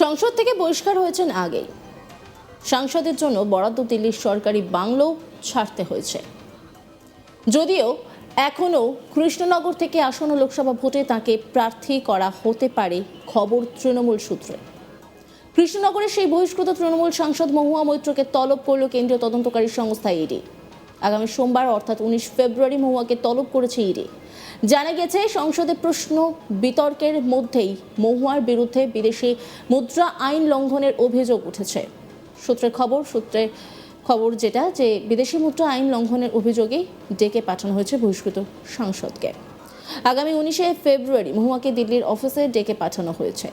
সংসদ থেকে বহিষ্কার হয়েছেন আগেই। সাংসদের জন্য বরাদ্দ দিল্লির সরকারি বাংলো ছাড়তে হয়েছে। যদিও এখনও কৃষ্ণনগর থেকে আসন্ন লোকসভা ভোটে তাকে প্রার্থী করা হতে পারে খবর তৃণমূল সূত্রে। কৃষ্ণনগরের সেই বহিষ্কৃত তৃণমূল সাংসদ মহুয়া মৈত্রকে তলব করল কেন্দ্রীয় তদন্তকারী সংস্থা ইডি। আগামী সোমবার, অর্থাৎ উনিশ ফেব্রুয়ারি, মহুয়াকে তলব করেছে ইডি। জানা গেছে, সংসদে প্রশ্ন বিতর্কের মধ্যেই মহুয়ার বিরুদ্ধে বিদেশি মুদ্রা আইন লঙ্ঘনের অভিযোগ উঠেছে। সূত্রের খবর, সূত্রে খবর যেটা যে বিদেশি মুদ্রা আইন লঙ্ঘনের অভিযোগে ডেকে পাঠানো হয়েছে বহিষ্কৃত সাংসদকে। আগামী উনিশে ফেব্রুয়ারি মহুয়াকে দিল্লির অফিসে ডেকে পাঠানো হয়েছে।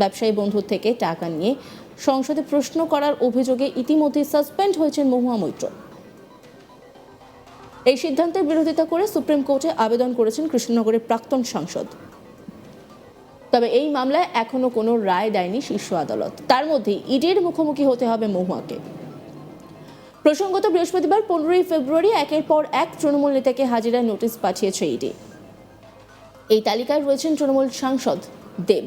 ব্যবসায়ী বন্ধুর থেকে টাকা নিয়ে সংসদে প্রশ্ন করার অভিযোগে ইতিমধ্যে সাসপেন্ড হয়েছেন মহুয়া মৈত্র। এই সিদ্ধান্তের বিরোধিতা করে সুপ্রিম কোর্টে আবেদন করেছেন কৃষ্ণনগরের প্রাক্তন সাংসদ। তবে এই মামলায় এখনও কোনো রায় দেয়নি শীর্ষ আদালত। তার মধ্যে ইডির মুখোমুখি হতে হবে মহুয়াকে। প্রসঙ্গত বৃহস্পতিবার পনেরোই ফেব্রুয়ারি একের পর এক তৃণমূল নেতাকে হাজিরা নোটিশ পাঠিয়েছে ইডি। এই তালিকায় রয়েছেন তৃণমূল সাংসদ দেব।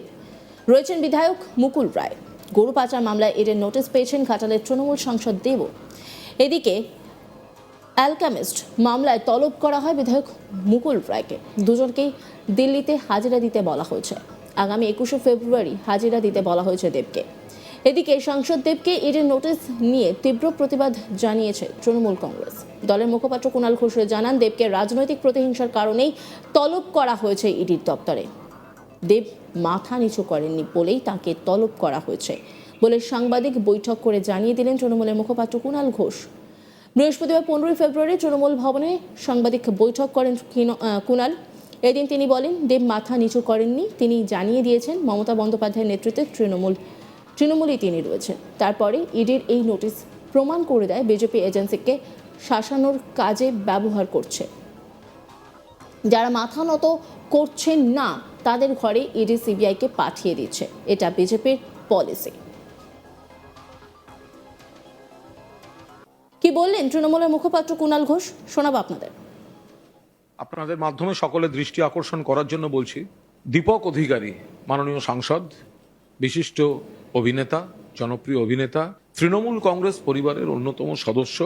রয়েছেন বিধায়ক মুকুল রায়। গরু পাচার মামলায় এদের নোটিশ পেয়েছেন ঘাটালের তৃণমূল সাংসদ দেবও। এদিকে অ্যালকামিস্ট মামলায় তলব করা হয় বিধায়ক মুকুল রায়কে। দুজনকেই দিল্লিতে হাজিরা দিতে বলা হয়েছে। আগামী একুশে ফেব্রুয়ারি হাজিরা দিতে বলা হয়েছে দেবকে। এদিকে সাংসদ দেবকে ইডির নোটিশ নিয়ে তীব্র প্রতিবাদ জানিয়েছে তৃণমূল কংগ্রেস। দলের মুখপাত্র কুণাল ঘোষ জানান, দেবকে রাজনৈতিক প্রতিহিংসার কারণেই তলব করা হয়েছে ইডির দপ্তরে। দেব মাথা নিচু করেননি বলেই তাকে তলব করা হয়েছে বলে সাংবাদিক বৈঠক করে জানিয়ে দিলেন তৃণমূলের মুখপাত্র কুণাল ঘোষ। বৃহস্পতিবার পনেরোই ফেব্রুয়ারি তৃণমূল ভবনে সাংবাদিক বৈঠক করেন কিন- আহ, কুণাল এদিন তিনি বলেন দেব মাথা নিচু করেননি। তিনি জানিয়ে দিয়েছেন মমতা বন্দ্যোপাধ্যায়ের নেতৃত্বে তৃণমূল তৃণমূলেই তিনি রয়েছেন। তারপরে ইডির এই নোটিশ প্রমাণ করে দেয় বিজেপি এজেন্সিকে শাসানোর কাজে ব্যবহার করছে। যারা মাথা নত করছেন না তাদের ঘরে ইডি সিবিআইকে পাঠিয়ে দিচ্ছে। এটা বিজেপির পলিসি। কি বললেন তৃণমূলের মুখপাত্র কুণাল ঘোষ? শোনাবো আপনাদের। আপনাদের মাধ্যমে সকলের দৃষ্টি আকর্ষণ করার জন্য বলছি, দীপক অধিকারী, মাননীয় সাংসদ, বিশিষ্ট অভিনেতা, জনপ্রিয় অভিনেতা, তৃণমূল কংগ্রেস পরিবারের অন্যতম সদস্য,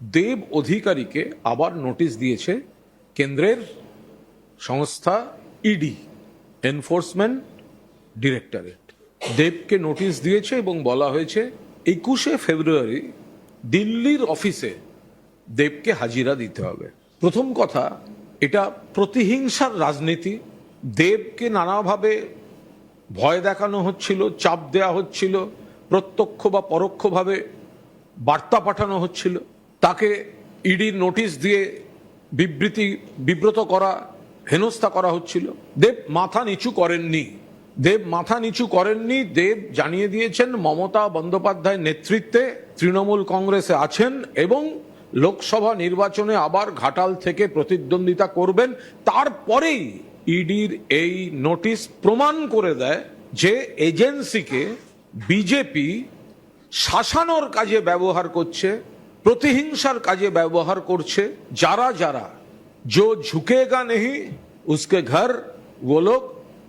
দেব অধিকারীকে আবার নোটিশ দিয়েছে কেন্দ্রের সংস্থা ইডি, এনফোর্সমেন্ট ডিরেক্টরেট। দেবকে নোটিশ দিয়েছে এবং বলা হয়েছে, একুশে ফেব্রুয়ারি দিল্লির অফিসে দেবকে হাজিরা দিতে হবে। প্রথম কথা, এটা প্রতিহিংসার রাজনীতি। দেবকে নানাভাবে ভয় দেখানো হচ্ছিল, চাপ দেওয়া হচ্ছিল, প্রত্যক্ষ বা পরোক্ষভাবে বার্তা পাঠানো হচ্ছিল। তাকে ইডির নোটিশ দিয়ে বিবৃতি, বিব্রত করা, হেনস্থা করা হচ্ছিল। দেব মাথা নিচু করেননি। দেব মাথা নিচু করেননি দেব জানিয়ে দিয়েছেন মমতা বন্দ্যোপাধ্যায় নেতৃত্বে তৃণমূল কংগ্রেসে আছেন এবং লোকসভা নির্বাচনে আবার ঘাটাল থেকে প্রতিদ্বন্দ্বিতা করবেন তারপরেই ইডির এই নোটিশ প্রমাণ করে দেয় যে এজেন্সিকে বিজেপি শাসানোর কাজে ব্যবহার করছে প্রতিহিংসার কাজে ব্যবহার করছে যারা যারা जो झुकेगा नहीं उसके घर वो लोग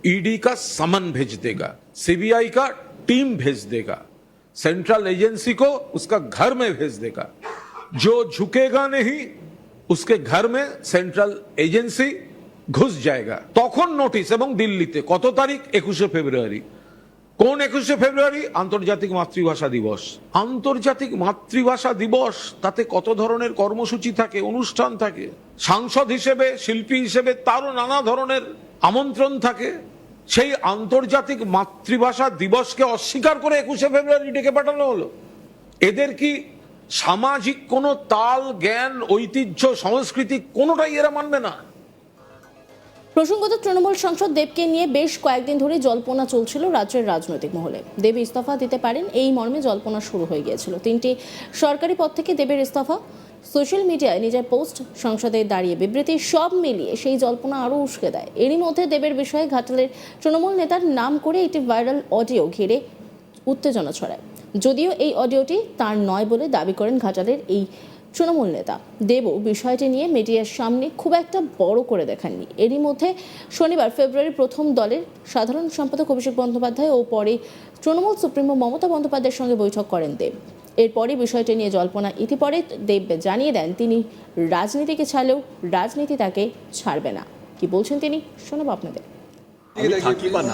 ईडी का समन भेज देगा सीबीआई का टीम भेज देगा सेंट्रल एजेंसी को उसका घर में भेज देगा जो झुकेगा नहीं उसके घर में সেন্ট্রাল এজেন্সি ঘুষ জায়গা তখন নোটিশ এবং দিল্লিতে কত তারিখ একুশে ফেব্রুয়ারি কোন একুশে ফেব্রুয়ারি আন্তর্জাতিক মাতৃভাষা দিবস আন্তর্জাতিক মাতৃভাষা দিবস তাতে কত ধরনের কর্মসূচি থাকে অনুষ্ঠান থাকে সাংসদ হিসেবে শিল্পী হিসেবে তারও নানা ধরনের আমন্ত্রণ থাকে সেই আন্তর্জাতিক মাতৃভাষা দিবসকে অস্বীকার করে একুশে ফেব্রুয়ারি ডেকে পাঠানো হলো। এদের কি সামাজিক কোনো তাল, জ্ঞান, ঐতিহ্য, সংস্কৃতি কোনোটাই এরা মানবে না? প্রসঙ্গত, তৃণমূল সাংসদ দেবকে নিয়ে বেশ কয়েকদিন ধরে জল্পনা চলছিল রাজ্যের রাজনৈতিক মহলে। দেব ইস্তফা দিতে পারেন, এই মর্মে জল্পনা শুরু হয়ে গিয়েছিল। তিনটি সরকারি পদ থেকে দেবের ইস্তফা। সোশ্যাল মিডিয়ায় নিজের পোস্ট, সংসদে দাঁড়িয়ে বিবৃতি সব মিলিয়ে সেই জল্পনা আরও উস্কে দেয়। এরই মধ্যে দেবের বিষয়ে ঘাটালের তৃণমূল নেতার নাম করে একটি ভাইরাল অডিও ঘিরে উত্তেজনা ছড়ায়। যদিও এই অডিওটি তার নয় বলে দাবি করেন ঘাটালের এই তৃণমূল নেতা। দেবও বিষয়টি নিয়ে মিডিয়ার সামনে খুব একটা বড় করে দেখাননি। এরই মধ্যে শনিবার ফেব্রুয়ারি প্রথম দলের সাধারণ সম্পাদক অভিষেক বন্দ্যোপাধ্যায় ও পরে তৃণমূল সুপ্রিমো মমতা বন্দ্যোপাধ্যায়ের সঙ্গে বৈঠক করেন দেব। এরপরই বিষয়টি নিয়ে জল্পনা ইতিপরে দেব জানিয়ে দেন তিনি রাজনীতিকে ছাড়লেও রাজনীতি তাকে ছাড়বে না। কি বলছেন তিনি? শোনাবো আপনাদের। আমি থাকি বা না?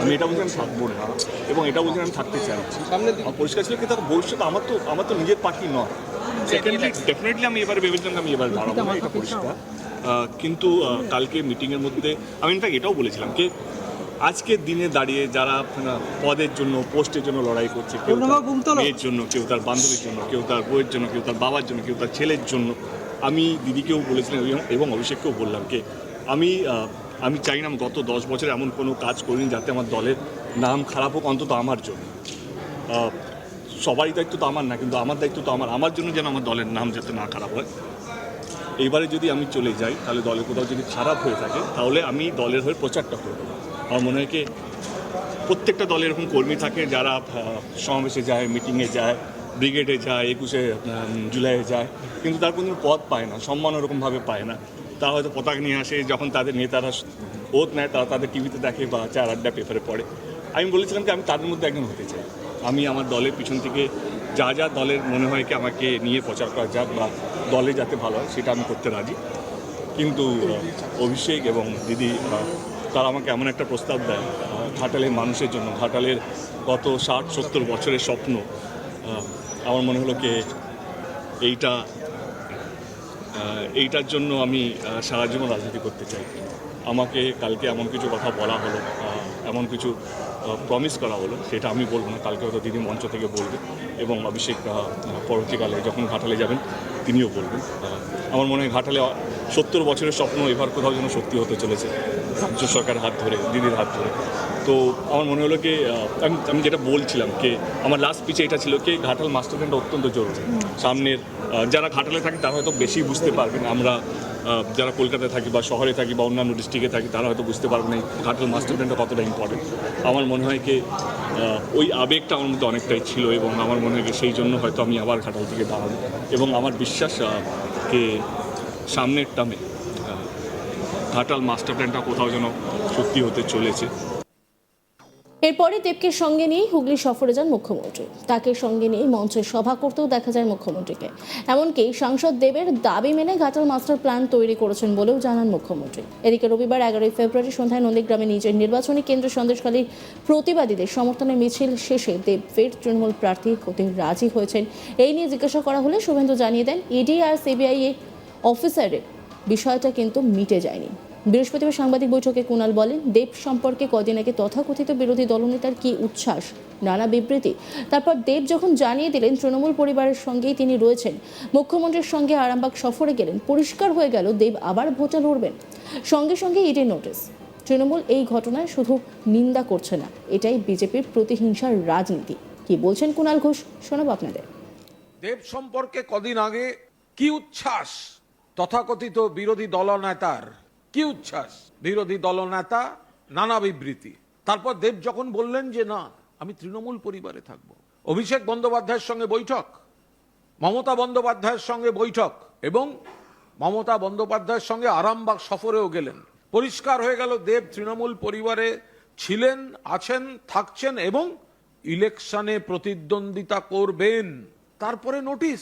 আমি এটা বলছি আমি থাকব না এবং এটা বলছি আমি থাকতে চাইছি আমার পরিষ্কার ছিল কিন্তু ভবিষ্যৎ আমার তো আমার তো নিজের পার্টি নয়। সেকেন্ডলি ডেফিনেটলি আমি এবারে ভেবেছিলাম আমি এবার দাঁড়াবো এটা পরিষ্কার। কিন্তু কালকে মিটিংয়ের মধ্যে আমি ইনফ্যাক্ট এটাও বলেছিলাম যে আজকের দিনে দাঁড়িয়ে যারা পদের জন্য পোস্টের জন্য লড়াই করছে কেউ মেয়ের জন্য কেউ তার বান্ধবীর জন্য কেউ তার বউয়ের জন্য কেউ তার বাবার জন্য কেউ তার ছেলের জন্য। আমি দিদিকেও বলেছিলাম এবং- অভিষেককেও বললাম যে আমি আমি চাই না গত দশ বছর এমন কোনো কাজ করিনি যাতে আমার দলের নাম খারাপ হোক অন্তত আমার জন্য। সবারই দায়িত্ব তো আমার না কিন্তু আমার দায়িত্ব তো আমার। আমার জন্য যেন আমার দলের নাম যাতে না খারাপ হয়। এইবারে যদি আমি চলে যাই তাহলে দলের কোথাও যদি খারাপ হয়ে থাকে তাহলে আমি দলের হয়ে প্রচারটা করব। আমার মনে হয় কি প্রত্যেকটা দলে এরকম কর্মী থাকে যারা সমাবেশে যায় মিটিংয়ে যায় ব্রিগেডে যায়, একুশে জুলাইয়ে যায়, কিন্তু তার কোনো পদ পায় না, সম্মান ওরকমভাবে পায় না। তারা হয়তো পতাকা নিয়ে আসে, যখন তাদের নেতারা ওত নেয়, তারা তাদের টিভিতে দেখে বা চার আড্ডা পেপারে পড়ে। আমি বলেছিলাম যে আমি তাদের মধ্যে একজন হতে চাই। আমি আমার দলের পিছন থেকে যা যা দলের মনে হয় কি আমাকে নিয়ে প্রচার করা যাক বা দলে যাতে ভালো হয়, সেটা আমি করতে রাজি। কিন্তু অভিষেক এবং দিদি তারা আমাকে এমন একটা প্রস্তাব দেয়, ঘাটালের মানুষের জন্য, ঘাটালের গত ষাট, সত্তর বছরের স্বপ্ন। আমার মনে হলো কে এইটা এইটার জন্য আমি সারা জীবন রাজনীতি করতে চাই। আমাকে কালকে এমন কিছু কথা বলা হলো এমন কিছু প্রমিস করা হলো, সেটা আমি বলব না, কালকে হয়তো দিদি মঞ্চ থেকে বলবে এবং অভিষেক পরবর্তীকালে যখন ঘাটালে যাবেন, তিনিও বলবেন। আমার মনে হয় ঘাটালে সত্তর বছরের স্বপ্ন এবার কোথাও যেন সত্যি হতে চলেছে, রাজ্য সরকারের হাত ধরে, দিদির হাত ধরে। তো আমার মনে হলো কি আমি আমি যেটা বলছিলাম কি, আমার লাস্ট পিচে এটা ছিল কি, ঘাটাল মাস্টার প্ল্যানটা অত্যন্ত জরুরি। সামনের যারা ঘাটালে থাকে তারা হয়তো বেশি বুঝতে পারবেন, আমরা যারা কলকাতায় থাকি বা শহরে থাকি বা অন্যান্য ডিস্ট্রিক্টে থাকি, তারা হয়তো বুঝতে পারবেন না ঘাটাল মাস্টার প্ল্যানটা কতটা ইম্পর্টেন্ট আমার মনে হয় কি ওই আবেগটা আমার মধ্যে অনেকটাই ছিল এবং আমার মনে হয় সেই জন্য হয়তো আমি আবার ঘাটাল থেকে দাঁড়াবো। এবং আমার বিশ্বাস কে সামনের টামে ঘাটাল মাস্টার প্ল্যানটা কোথাও যেন সত্যি হতে চলেছে। এরপরে দেবকে সঙ্গে নিয়েই হুগলি সফরে যান মুখ্যমন্ত্রী। তাকে সঙ্গে নিয়ে মঞ্চে সভা করতেও দেখা যায় মুখ্যমন্ত্রীকে। এমনকি সাংসদ দেবের দাবি মেনে ঘাটাল মাস্টার প্ল্যান তৈরি করেছেন বলেও জানান মুখ্যমন্ত্রী। এদিকে রবিবার এগারোই ফেব্রুয়ারি সন্ধ্যায় নন্দীগ্রামে নিজের নির্বাচনী কেন্দ্র সন্দেশখালীর প্রতিবাদীদের সমর্থনে মিছিল শেষে দেব ফের তৃণমূল প্রার্থী হতে রাজি হয়েছেন। এই নিয়ে জিজ্ঞাসা করা হলে শুভেন্দু জানিয়ে দেন, ইডি আর সিবিআই অফিসারের বিষয়টা কিন্তু মিটে যায়নি। বৃহস্পতিবার সাংবাদিক বৈঠকে কুণাল বলেন, দেব সম্পর্কে কদিন আগে তথাকথিত বিরোধী দলনেতার কি উচ্ছ্বাস, নানা বিবৃতি। তারপর দেব যখন জানিয়ে দিলেন, তৃণমূল পরিবারের সঙ্গেই তিনি রয়েছেন। মুখ্যমন্ত্রীর সঙ্গে আরামবাগ সফরে গেলেন। পরিষ্কার হয়ে গেল, দেব আবার ভোটে লড়বেন। সঙ্গে সঙ্গে ইডি নোটিস তৃণমূল এই ঘটনায় শুধু নিন্দা করছে না, এটাই বিজেপির প্রতিহিংসার রাজনীতি। কি বলছেন কুণাল ঘোষ? শোনাব আপনাদের। দেব সম্পর্কে কদিন আগে কি উচ্ছ্বাস তথাকথিত বিরোধী দলনেতার কি উচ্ছ্বাস? বিরোধী দলনেতা, নানা বিবৃতি। তারপর দেব যখন বললেন যে, না, আমি তৃণমূল পরিবারে থাকব। অভিষেক বন্দ্যোপাধ্যায়ের সঙ্গে বৈঠক, মমতা বন্দ্যোপাধ্যায়ের সঙ্গে বৈঠক এবং মমতা বন্দ্যোপাধ্যায়ের সঙ্গে আরামবাগ সফরেও গেলেন। পরিষ্কার হয়ে গেল, দেব তৃণমূল পরিবারে ছিলেন, আছেন, থাকছেন এবং ইলেকশনে প্রতিদ্বন্দ্বিতা করবেন। তারপরে নোটিশ,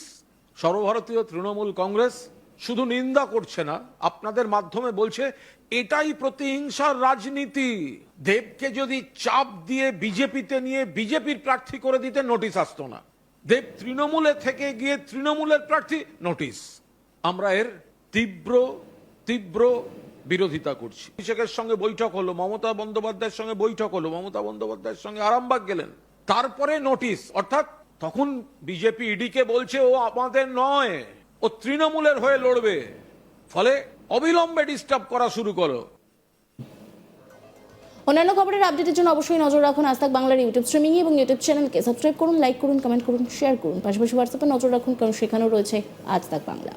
সর্বভারতীয় তৃণমূল কংগ্রেস শুধু নিন্দা করছে না, আপনাদের মাধ্যমে বলছে, এটাই প্রতিহিংসার রাজনীতি। দেবকে যদি চাপ দিয়ে বিজেপিতে নিয়ে বিজেপির প্রার্থী করে দিতে নোটিশ আসতো না। দেব তৃণমূলে থেকে গিয়ে তৃণমূলের প্রার্থী নোটিশ। আমরা এর তীব্র তীব্র বিরোধিতা করছি। অভিষেকের সঙ্গে বৈঠক হলো, মমতা বন্দ্যোপাধ্যায়ের সঙ্গে বৈঠক হলো, মমতা বন্দ্যোপাধ্যায়ের সঙ্গে আরামবাগ গেলেন। তারপরে নোটিশ, অর্থাৎ তখন বিজেপি ইডিকে বলছে, ও আমাদের নয়। ও তৃণমূলের হয়ে লড়বে। ফলে অবিলম্বে ডিস্টার্ব করা শুরু করো। অন্যান্য খবরের আপডেটের জন্য অবশ্যই নজর রাখুন আজ তাক বাংলার ইউটিউব স্ট্রিমিং এবং ইউটিউব চ্যানেলকে সাবস্ক্রাইব করুন লাইক করুন কমেন্ট করুন শেয়ার করুন। পাশাপাশি হোয়াটসঅ্যাপে নজর রাখুন, কারণ সেখানেও রয়েছে আজ তাক বাংলা।